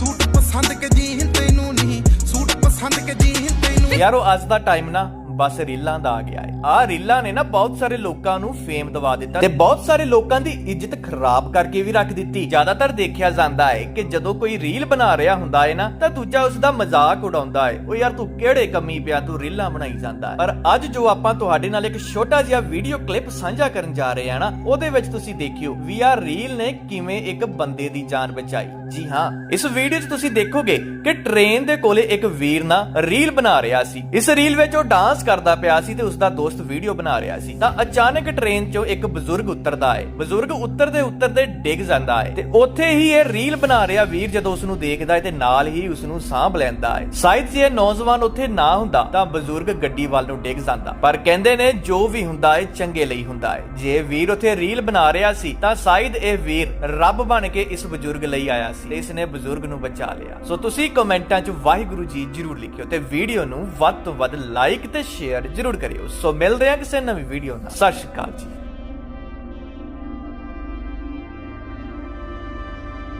Suit ਪਸੰਦ ਕੇ jean ਤੈਨੂੰ ਨਹੀਂ, ਸੂਟ ਪਸੰਦ ਕੇ ਜੀਨ ਤੈਨੂੰ ਯਾਰ ਉਹ ਅੱਜ ਦਾ ਟਾਈਮ ਨਾ ਬਸ ਰੀਲਾਂ ਦਾ ਆ ਗਿਆ ਹੈ ਆ ਰੀਲਾਂ ਨੇ ਨਾ ਬਹੁਤ ਸਾਰੇ ਲੋਕਾਂ ਨੂੰ ਫੇਮ ਦਵਾ ਦਿੱਤਾ ਤੇ ਬਹੁਤ ਸਾਰੇ ਲੋਕਾਂ ਦੀ ਇੱਜ਼ਤ ਖਰਾਬ ਕਰਕੇ ਵੀ ਰੱਖ ਦਿੱਤੀ। ਜ਼ਿਆਦਾਤਰ ਦੇਖਿਆ ਜਾਂਦਾ ਹੈ ਕਿ ਜਦੋਂ ਕੋਈ ਰੀਲ ਬਣਾ ਰਿਹਾ ਹੁੰਦਾ ਹੈ ਨਾ, ਤਾਂ ਦੂਜਾ ਉਸ ਦਾ ਮਜ਼ਾਕ ਉਡਾਉਂਦਾ ਹੈ ਉਹ ਯਾਰ ਤੂੰ ਕਿਹੜੇ ਕੰਮੀ ਪਿਆ, ਤੂੰ ਰੀਲਾਂ ਬਣਾਈ ਜਾਂਦਾ ਪਰ ਅੱਜ ਜੋ ਆਪਾਂ ਤੁਹਾਡੇ ਨਾਲ ਇੱਕ ਛੋਟਾ ਜਿਹਾ ਵੀਡੀਓ ਕਲਿੱਪ ਸਾਂਝਾ ਕਰਨ ਜਾ ਰਹੇ ਹਾਂ ਨਾ, ਉਹਦੇ ਵਿੱਚ ਤੁਸੀਂ ਦੇਖਿਓ ਵੀ ਆਰ ਰੀਲ ਨੇ ਕਿਵੇਂ ਇੱਕ ਬੰਦੇ ਦੀ ਜਾਨ ਬਚਾਈ। ਜੀ ਹਾਂ, ਇਸ ਵੀਡੀਓ 'ਚ ਤੁਸੀਂ ਦੇਖੋਗੇ ਕਿ ਟ੍ਰੇਨ ਦੇ ਕੋਲੇ ਇੱਕ ਵੀਰ ਨਾ ਰੀਲ ਬਣਾ ਰਿਹਾ ਸੀ। ਇਸ ਰੀਲ ਵਿੱਚ ਉਹ ਡਾਂਸ ਕਰਦਾ ਪਿਆ ਸੀ ਤੇ ਉਸ ਦਾ ਦੋਸਤ ਵੀਡੀਓ ਬਣਾ ਰਿਹਾ ਸੀ। ਤਾਂ ਅਚਾਨਕ ਟ੍ਰੇਨ 'ਚੋਂ ਇੱਕ ਬਜ਼ੁਰਗ ਉਤਰਦਾ ਹੈ। ਬਜ਼ੁਰਗ ਉਤਰਦੇ ਉਤਰਦੇ ਡਿੱਗ ਜਾਂਦਾ ਹੈ ਤੇ ਉੱਥੇ ਹੀ ਇਹ ਰੀਲ ਬਣਾ ਰਿਹਾ ਵੀਰ ਜਦੋਂ ਉਸ ਨੂੰ ਦੇਖਦਾ ਹੈ ਤੇ ਨਾਲ ਹੀ ਉਸ ਨੂੰ ਸਾਂਭ ਲੈਂਦਾ ਹੈ। ਸ਼ਾਇਦ ਜੇ ਇਹ ਨੌਜਵਾਨ ਉੱਥੇ ਨਾ ਹੁੰਦਾ ਤਾਂ ਬਜ਼ੁਰਗ ਗੱਡੀ ਵੱਲ ਨੂੰ ਡਿੱਗ ਜਾਂਦਾ। ਪਰ ਕਹਿੰਦੇ ਨੇ ਜੋ ਵੀ ਹੁੰਦਾ ਹੈ ਚੰਗੇ ਲਈ ਹੁੰਦਾ ਹੈ। ਜੇ ਵੀਰ ਉੱਥੇ ਰੀਲ ਬਣਾ ਰਿਹਾ ਸੀ ਤਾਂ ਸ਼ਾਇਦ ਇਹ ਵੀਰ ਰੱਬ ਬਣ ਕੇ ਇਸ ਬਜ਼ੁਰਗ ਲਈ ਆਇਆ ਸੀ ਤੇ ਇਸ ਨੇ ਬਜ਼ੁਰਗ ਨੂੰ ਬਚਾ ਲਿਆ। ਸੋ ਤੁਸੀਂ ਕਮੈਂਟਾਂ 'ਚ ਵਾਹਿਗੁਰੂ ਜੀ ਜਰੂਰ ਲਿਖਿਓ ਤੇ ਵੀਡੀਓ ਨੂੰ ਵੱਧ ਤੋਂ ਵੱਧ ਲਾਈਕ ਤੇ ਸ਼ੇਅਰ ਜਰੂਰ ਕਰਿਓ। ਸੋ ਮਿਲਦੇ ਹਾਂ ਕਿਸੇ ਨਵੀਂ ਵੀਡੀਓ ਨਾਲ। ਸਤਿ ਸ਼੍ਰੀ ਅਕਾਲ ਜੀ।